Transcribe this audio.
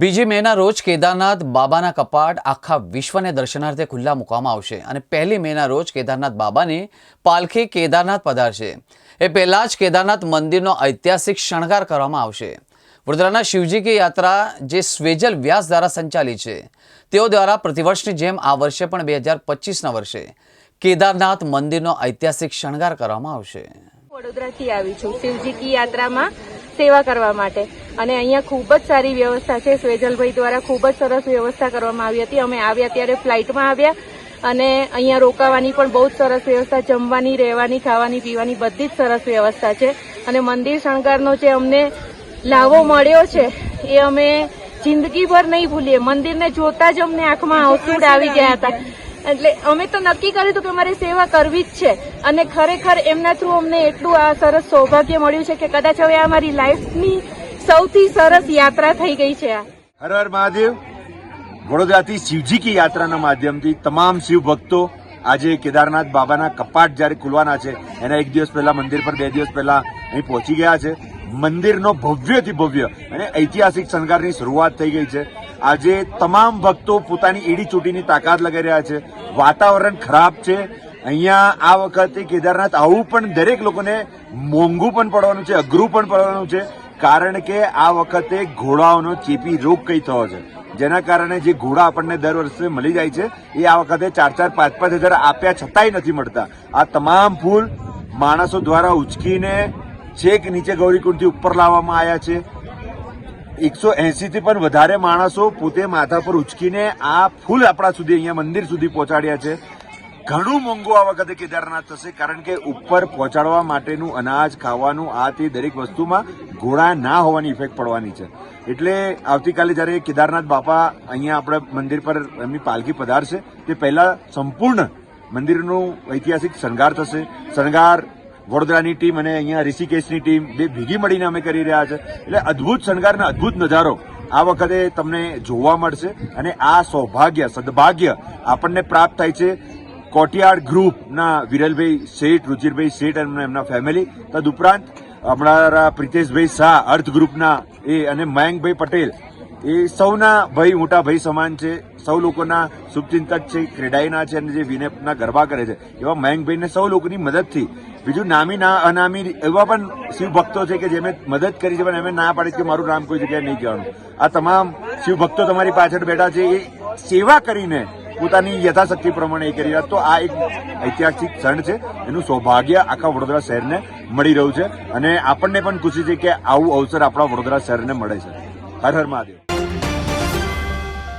બીજી મેના રોજ કેદારનાથ બાબાના કપાટ આખા વિશ્વને દર્શનાર્થે ખુલ્લા મૂકવામાં આવશે અને પહેલી મેના રોજ કેદારનાથ બાબાની પાલખી કેદારનાથ પધારશે. એ પહેલાં જ કેદારનાથ મંદિરનો ઐતિહાસિક શણગાર કરવામાં આવશે. વડોદરાના શિવજી કી યાત્રા જે સ્વેજલ વ્યાસ દ્વારા સંચાલિત છે, તેઓ દ્વારા પ્રતિવર્ષની જેમ આ વર્ષે પણ બે હજાર પચીસના વર્ષે કેદારનાથ મંદિરનો ઐતિહાસિક શણગાર કરવામાં આવશે. વડોદરાથી આવી છું શિવજી કી યાત્રામાં સેવા કરવા માટે. અને અહીંયા ખૂબ જ સારી વ્યવસ્થા છે. સ્વેજલભાઈ દ્વારા ખૂબ જ સરસ વ્યવસ્થા કરવામાં આવી હતી. અમે આવ્યા ત્યારે ફ્લાઇટમાં આવ્યા અને અહીંયા રોકાવાની પણ બહુ જ સરસ વ્યવસ્થા જમવાની રહેવાની ખાવાની પીવાની બધી જ સરસ વ્યવસ્થા છે. અને મંદિર શણગારનો જે અમને લાવો મળ્યો છે એ અમે જિંદગીભર નહીં ભૂલીએ. મંદિરને જોતા જ અમને આંખમાં આંસુ આવી ગયા હતા. એટલે અમે તો નક્કી કર્યું હતું કે મારે સેવા કરવી જ છે. અને ખરેખર એમના થ્રુ અમને એટલું આ સરસ સૌભાગ્ય મળ્યું છે કે કદાચ હવે આ મારી લાઈફની સૌથી સરસ યાત્રા થઈ ગઈ છે આ. હર હર મહાદેવ. વડોદરાથી શિવજી કી યાત્રાના માધ્યમથી તમામ શિવ ભક્તો આજે કેદારનાથ બાબાના કપાટ જ્યારે ખુલવાના છે, એના એક દિવસ પહેલા મંદિર પર બે દિવસ પહેલા અહીં પહોંચી ગયા છે. મંદિરનો ભવ્યથી ભવ્ય અને ઐતિહાસિક શણગારની શરૂઆત થઈ ગઈ છે. આજે તમામ ભક્તો પોતાની એડી ચૂંટીની તાકાત લગાવી રહ્યા છે. વાતાવરણ ખરાબ છે. અહીંયા આ વખતે કેદારનાથ આવું પણ દરેક લોકોને મોંઘું પણ પડવાનું છે, અઘરું પણ પડવાનું છે. કારણ કે આ વખતે ઘોડાઓનો ચેપી રોગ કઈ થયો છે. જેના કારણે જે ઘોડા આપણને દર વર્ષે મળી જાય છે, એ આ વખતે ચાર ચાર, પાંચ પાંચ હજાર આપ્યા છતાંય નથી મળતા. આ તમામ ફૂલ માણસો દ્વારા ઉચકીને છેક નીચે ગૌરીકુંડથી ઉપર લાવવામાં આવ્યા છે. એકસો એસી થી પણ વધારે માણસો પોતે માથા પર ઉચકીને આ ફૂલ આપણા સુધી અહીંયા મંદિર સુધી પહોંચાડ્યા છે. ઘણું મોંઘું આ વખતે કેદારનાથ થશે, કારણ કે ઉપર પહોંચાડવા માટેનું અનાજ, ખાવાનું, આ તે દરેક વસ્તુમાં ઘોડા ના હોવાની ઇફેક્ટ પડવાની છે. એટલે આવતીકાલે જ્યારે કેદારનાથ બાપા અહીંયા આપણે મંદિર પર એમની પાલખી પધારશે, તે પહેલાં સંપૂર્ણ મંદિરનું ઐતિહાસિક શણગાર થશે. શણગાર, વડોદરાની ટીમ અને અહીંયા ઋષિકેશની ટીમ બે ભેગી મળીને અમે કરી રહ્યા છે. એટલે અદ્ભુત શણગાર અને અદ્ભુત નજારો આ વખતે તમને જોવા મળશે અને આ સૌભાગ્ય, સદભાગ્ય આપણને પ્રાપ્ત થાય છે. કોટિયાડ ગ્રુપના વિરલભાઈ શેઠ રુચિરભાઈ શેઠ અને એમના ફેમિલી તદુપરાંત અમારા પ્રિતેશભાઈ શાહ અર્થ ગ્રુપના એ અને મયંકભાઈ પટેલ. એ સૌના ભાઈ, મોટા ભાઈ સમાન છે. સૌ લોકોના શુભચિંતક છે, ક્રેડાઈના છે અને જે વિનેપના ગરબા કરે છે. એવા મયંકભાઈને સૌ લોકોની મદદથી. બીજું નામી ના, અનામી એવા પણ શિવભક્તો છે કે જેમણે મદદ કરી છે, પણ એમને ના પાડી કે મારું નામ કોઈ જગ્યાએ નહીં કહેવાનું. આ તમામ શિવભક્તો તમારી પાછળ બેઠા છે. એ સેવા કરીને પોતાની યથાશક્તિ પ્રમાણે એ કરી રહ્યા તો આ એક ઐતિહાસિક ક્ષણ છે. એનું સૌભાગ્ય આખા વડોદરા શહેરને મળી રહ્યું છે. અને આપણને પણ ખુશી છે કે આવું અવસર આપણા વડોદરા શહેરને મળે છે. હર હર મહાદેવ.